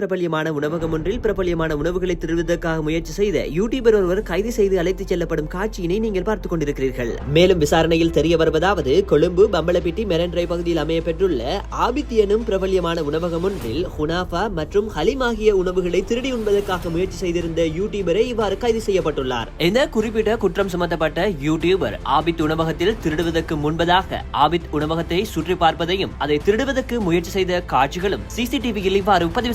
பிரபல்யமான உணவகம் ஒன்றில் பிரபல்யமான உணவுகளை திருடுவதற்காக முயற்சி செய்த யூடியூபர் ஒருவர் கைது செய்து அழைத்துச் செல்லப்படும் காட்சியினை நீங்கள் பார்த்துக் கொண்டிருக்கிறீர்கள். மேலும் விசாரணையில் தெரிய வருவதாவது கொழும்பு பம்பளப்பிட்டி மெரன்ரை பகுதியில் அமைய பெற்றுள்ள ஆபித் எனும் பிரபல்யமான உணவகம் ஒன்றில் ஹுனாஃபா மற்றும் ஹலிம் ஆகிய உணவுகளை திருடி உண்பதற்காக முயற்சி செய்திருந்த யூடியூபரை இவ்வாறு கைது செய்யப்பட்டுள்ளார். இந்த குறிப்பிட்ட குற்றம் சுமத்தப்பட்ட யூடியூபர் ஆபித் உணவகத்தில் திருடுவதற்கு முன்பதாக ஆபித் உணவகத்தை சுற்றி பார்ப்பதையும் அதை திருடுவதற்கு முயற்சி செய்த காட்சிகளும் சிசிடிவியில் இவ்வாறு பதிவு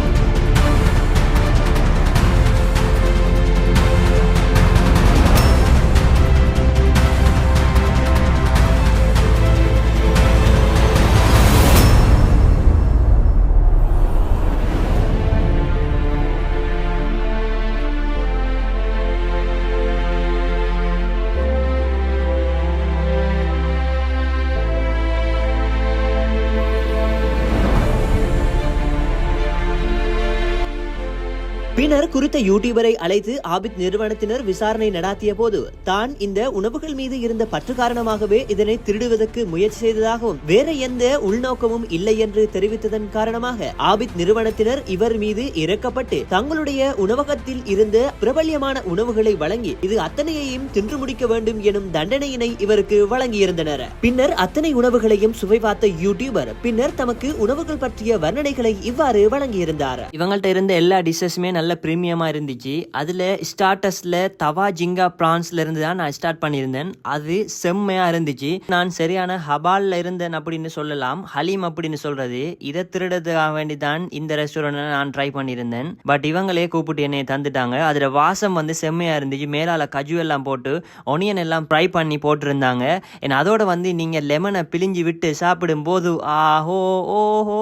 பின்னர் குறித்த யூடியூபரை அழைத்து ஆபித் நிறுவனத்தினர் விசாரணை நடாத்திய போது தான் இந்த உணவுகள் மீது இருந்த பற்று காரணமாகவே இதனை திருடுவதற்கு முயற்சி செய்ததாகவும் வேற எந்த உள்நோக்கமும் இல்லை என்று தெரிவித்ததன் காரணமாக ஆபித் நிறுவனத்தினர் இவர் மீது இறக்கப்பட்டு தங்களுடைய உணவகத்தில் இருந்த பிரபல்யமான உணவுகளை வழங்கி இது அத்தனையையும் தின்று முடிக்க வேண்டும் எனும் தண்டனையினை இவருக்கு வழங்கியிருந்தனர். பின்னர் அத்தனை உணவுகளையும் சுவை பார்த்த யூடியூபர் பின்னர் தமக்கு உணவுகள் பற்றிய வர்ணனைகளை இவ்வாறு வழங்கியிருந்தார். இவங்கள்ட்ட இருந்த எல்லா டிஷஸுமே நல்ல ப்ரீமியமாக இருந்துச்சு. அதில் ஸ்டார்டஸில் தவா ஜிங்கா பிரான்ஸ்ல இருந்து தான் நான் ஸ்டார்ட் பண்ணியிருந்தேன். அது செம்மையாக இருந்துச்சு. நான் சரியான ஹபாலில் இருந்தேன் அப்படின்னு சொல்லலாம். ஹலீம் அப்படின்னு சொல்கிறது இதை திருடதுக்காக வேண்டி தான் இந்த ரெஸ்டாரண்ட்டை நான் ட்ரை பண்ணியிருந்தேன். பட் இவங்களே கூப்பிட்டு என்னை தந்துட்டாங்க. அதில் வாசம் வந்து செம்மையாக இருந்துச்சு. மேலால் கஜு எல்லாம் போட்டு ஒனியன் எல்லாம் ஃப்ரை பண்ணி போட்டிருந்தாங்க. and அதோட வந்து நீங்கள் லெமனை பிழிஞ்சு விட்டு சாப்பிடும்போது ஆஹோ ஓஹோ.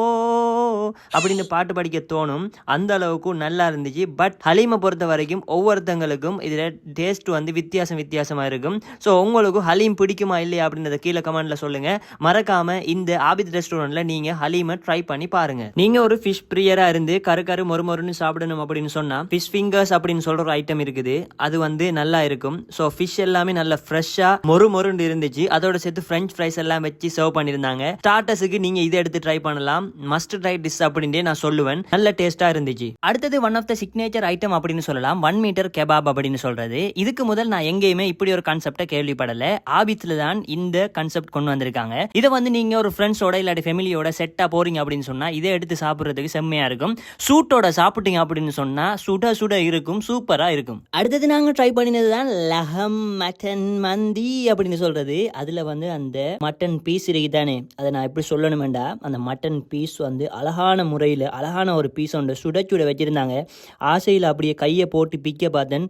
அப்படின்னு பாட்டு படிக்க தோணும். அந்த அளவுக்கு நல்லா இருந்துச்சு. பட் ஹலீமை பொறுத்த வரைக்கும் ஒவ்வொருத்தங்களுக்கும் இதில் டேஸ்ட் வந்து வித்தியாசம் வித்தியாசமா இருக்கும். ஸோ உங்களுக்கு ஹலீம் பிடிக்குமா இல்லையா அப்படின்றத கீழே கமெண்ட்ல சொல்லுங்க. மறக்காம இந்த ஆபித் ரெஸ்டாரண்ட்டில் நீங்க ஹலீமை ட்ரை பண்ணி பாருங்க. நீங்க ஒரு ஃபிஷ் பிரியரா இருந்து கரு கரு மொறு மொறுன்னு சாப்பிடணும் அப்படின்னு சொன்னால் ஃபிஷ் ஃபிங்கர்ஸ் அப்படின்னு சொல்ற ஒரு ஐட்டம் இருக்குது. அது வந்து நல்லா இருக்கும். ஸோ ஃபிஷ் எல்லாமே நல்லா ஃப்ரெஷ்ஷா மொறு மொறுன்னு இருந்துச்சு. அதோட சேர்த்து ஃப்ரெஞ்ச் ஃப்ரைஸ் எல்லாம் வச்சு சர்வ் பண்ணியிருந்தாங்க. ஸ்டார்டர்ஸுக்கு நீங்க இதை எடுத்து ட்ரை பண்ணலாம். மஸ்ட் ட்ரை டிஷ் அப்படின்ட்டு நான் சொல்லுவேன். நல்ல டேஸ்டா இருந்துச்சு. அடுத்தது one of the signature item அப்படின்னு சொல்லலாம். ஒன் மீட்டர் கெபாப் அப்படின்னு சொல்றது. இதுக்கு முதல் நான் எங்கேயுமே இப்படி ஒரு கான்செப்டை கேள்விப்படல. ஆபித்ல தான் இந்த கான்செப்ட் கொண்டு வந்திருக்காங்க. இதை வந்து நீங்க ஒரு ஃப்ரெண்ட்ஸோட இல்லாட்டி ஃபேமிலியோட செட்டா போறீங்க அப்படின்னு சொன்னா இதை எடுத்து சாப்பிடுறதுக்கு செம்மையா இருக்கும். சூட்டோட சாப்பிட்டீங்க அப்படின்னு சொன்னா சுட சுட இருக்கும். சூப்பரா இருக்கும். அடுத்தது நாங்க ட்ரை பண்ணினது தான் லஹம் மட்டன் மந்தி அப்படின்னு சொல்றது. அதுல வந்து அந்த மட்டன் பீஸ் இருக்குதானே அதை நான் எப்படி சொல்லணும் வேண்டாம் அந்த மட்டன் பீஸ் வந்து அழகா அழகான முறையில் அழகான ஒரு பீஸ் ஒன்று சுட சுட வச்சிருந்தாங்க. ஆசையில் அப்படியே கையை போட்டு பிக்க பார்த்தேன்.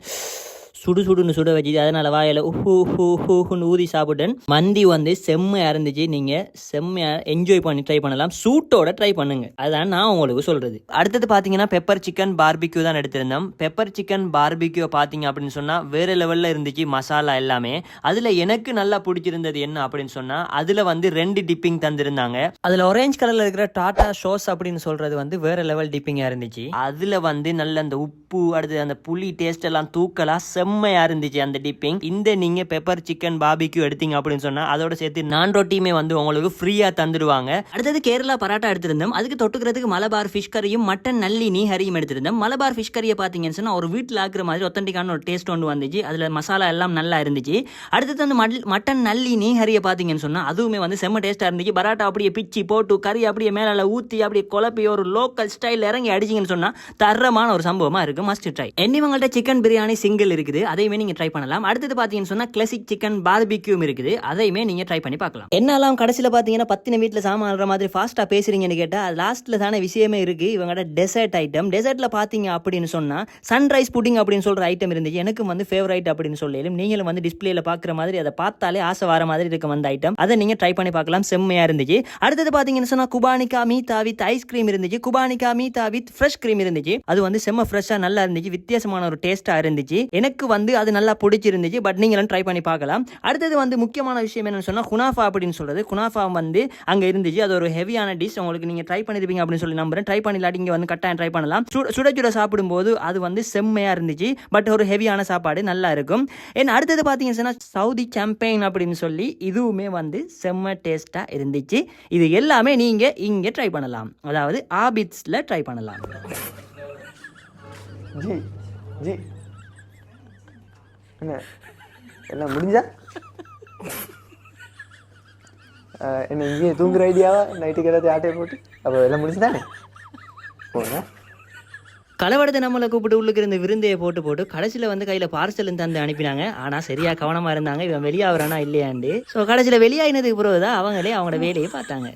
சுடு சுடுன்னு சுட வச்சு அதனால வாயில ஹூ ஹூ ஹூன்னு ஊதி சாப்பிட்டேன் மந்தி வந்து செம்மையா இருந்துச்சு. நீங்க செம்மையா என்ஜாய் பண்ணி ட்ரை பண்ணலாம். சூட்டோட ட்ரை பண்ணுங்க. அதான் நான் உங்களுக்கு சொல்றது. அடுத்தது பாத்தீங்கன்னா பெப்பர் சிக்கன் பார்பிக்யூ தான் எடுத்திருந்தோம். பெப்பர் சிக்கன் பார்பிக்யூ பாத்தீங்க அப்படின்னு சொன்னா வேற லெவல்ல இருந்துச்சு மசாலா எல்லாமே. அதுல எனக்கு நல்லா பிடிச்சிருந்தது என்ன அப்படின்னு சொன்னா அதுல வந்து ரெண்டு டிப்பிங் தந்திருந்தாங்க. அதுல ஒரேஞ்ச் கலர்ல இருக்கிற டாடா ஷோஸ் அப்படின்னு சொல்றது வந்து வேற லெவல் டிப்பிங்கா இருந்துச்சு. அதுல வந்து நல்ல அந்த உப்பு அடுத்து அந்த புளி டேஸ்ட் எல்லாம் தூக்கலா செம்மையா இருந்துச்சு அந்த டிப்பிங் இந்த நீங்க பெப்பர் சிக்கன் பாபிக்யூ எடுத்தீங்க அப்படின்னு சொன்னா அதோட சேர்த்து நான் ரொட்டியுமே வந்து உங்களுக்கு ஃப்ரீயா தந்துடுவாங்க. அடுத்தது கேரளா பராட்டா எடுத்திருந்தோம். அதுக்கு தொட்டுக்கிறதுக்கு மலபார் ஃபிஷ் கறியும் மட்டன் நல்லினி ஹரியும் எடுத்திருந்தோம். மலபார் ஃபிஷ் கறியை பார்த்தீங்கன்னு சொன்னா ஒரு வீட்டில் ஆக்குற மாதிரி ஒத்தன்டிக்கான ஒரு டேஸ்ட் ஒன்று வந்துச்சு. அதுல மசாலா எல்லாம் நல்லா இருந்துச்சு. அடுத்தது வந்து மல்- மட்டன் நல்லினி ஹரியை பார்த்தீங்கன்னு சொன்னா அதுவுமே வந்து செம்ம டேஸ்டா இருந்துச்சு. பராட்டா அப்படியே பிச்சு போட்டு கறி அப்படியே மேலே ஊத்தி அப்படியே குழப்பி ஒரு லோக்கல் ஸ்டைல் இறங்கி அடிச்சிங்கன்னு சொன்னா தரமான ஒரு சம்பவமா இருக்கு. மஸ்ட் ட்ரை என்னவங்கள்ட்ட சிக்கன் பிரியாணி சிங்கிள் இருக்குது. அதையுமே நீங்க ட்ரை பண்ணலாம். அடுத்தது பாத்தீங்கன்னு சொன்னா கிளாசிக் சிக்கன் பார்பிக்யூம் இருக்குது. அதையுமே நீங்க ட்ரை பண்ணி பார்க்கலாம். என்னெல்லாம் கடைசியில் பாத்தீங்கன்னா பத்தின வீட்டில் சாமான் மாதிரி ஃபாஸ்டா பேசுறீங்கன்னு அது லாஸ்ட்ல தானே விஷயமே இருக்கு. இவங்கள்ட்ட டெசர்ட் ஐட்டம் டெசர்ட்ல பாத்தீங்க அப்படின்னு சொன்னா சன்ரைஸ் புட்டிங் அப்படின்னு சொல்ற ஐட்டம் இருந்துச்சு எனக்கும் வந்து ஃபேவரைட் அப்படின்னு சொல்லலும் நீங்களும் வந்து டிஸ்பிளேல பாக்குற மாதிரி அதை பார்த்தாலே ஆசை வர மாதிரி இருக்கும் அந்த ஐட்டம் அதை நீங்க ட்ரை பண்ணி பார்க்கலாம். செம்மையா இருந்துச்சு. அடுத்தது பாத்தீங்கன்னு சொன்னா குபானிகா மீதா வித் ஐஸ்கிரீம் இருந்துச்சு. Qubani ka meetha with fresh cream இருந்துச்சு. அது வந்து செம்ம ஃப்ரெஷ்ஷா நல்லா இருந்துச்சு. வித்தியாசமான ஒரு டேஸ்டா இருந்துச்சு. எனக்கு எனக்கு வந்து அது நல்லா பிடிச்சிருந்துச்சு பட் நீங்களும் ட்ரை பண்ணி பார்க்கலாம். அடுத்தது வந்து முக்கியமான விஷயம் என்னன்னு சொன்னால் குனாஃபா அப்படின்னு சொல்கிறது குனாஃபா வந்து அங்கே இருந்துச்சு. அது ஒரு ஹெவியான டிஷ் உங்களுக்கு நீங்கள் ட்ரை பண்ணிருப்பீங்க அப்படின்னு சொல்லி நம்புறேன். ட்ரை பண்ணிலாட்டி இங்கே வந்து கட்டாயம் ட்ரை பண்ணலாம். சுட சுட சாப்பிடும்போது அது வந்து செம்மையாக இருந்துச்சு. பட் ஒரு ஹெவியான சாப்பாடு நல்லா இருக்கும். ஏன் அடுத்தது பார்த்தீங்கன்னு சொன்னால் சவுதி சாம்பெயின் அப்படின்னு சொல்லி இதுவுமே வந்து செம்ம டேஸ்ட்டாக இருந்துச்சு. இது எல்லாமே நீங்கள் இங்கே ட்ரை பண்ணலாம். அதாவது ஆபிட்ஸில் ட்ரை பண்ணலாம். ஜி ஜி. என்ன? எல்லாம் முடிஞ்சா? என்ன இங்கேயே தூங்குற ஐடியாவா நைட்டுக்கு ஏதாவது ஆட்டையை போட்டு? அப்போ எல்லாம் முடிஞ்சுதானே? போகிறேன் களவடத்தை நம்மளை கூப்பிட்டு உள்ளுக்கு இருந்த விருந்தையை போட்டு போட்டு கடைசியில் வந்து கையில் பார்சல் தந்து அனுப்பினாங்க. ஆனால் சரியாக கவனமாக இருந்தாங்க. இவன் வெளியாகிறானா இல்லையாண்டு ஸோ கடைசியில் வெளியாகினதுக்கு பிறகு தான் அவங்களே அவங்களோட வேலையை பார்த்தாங்க.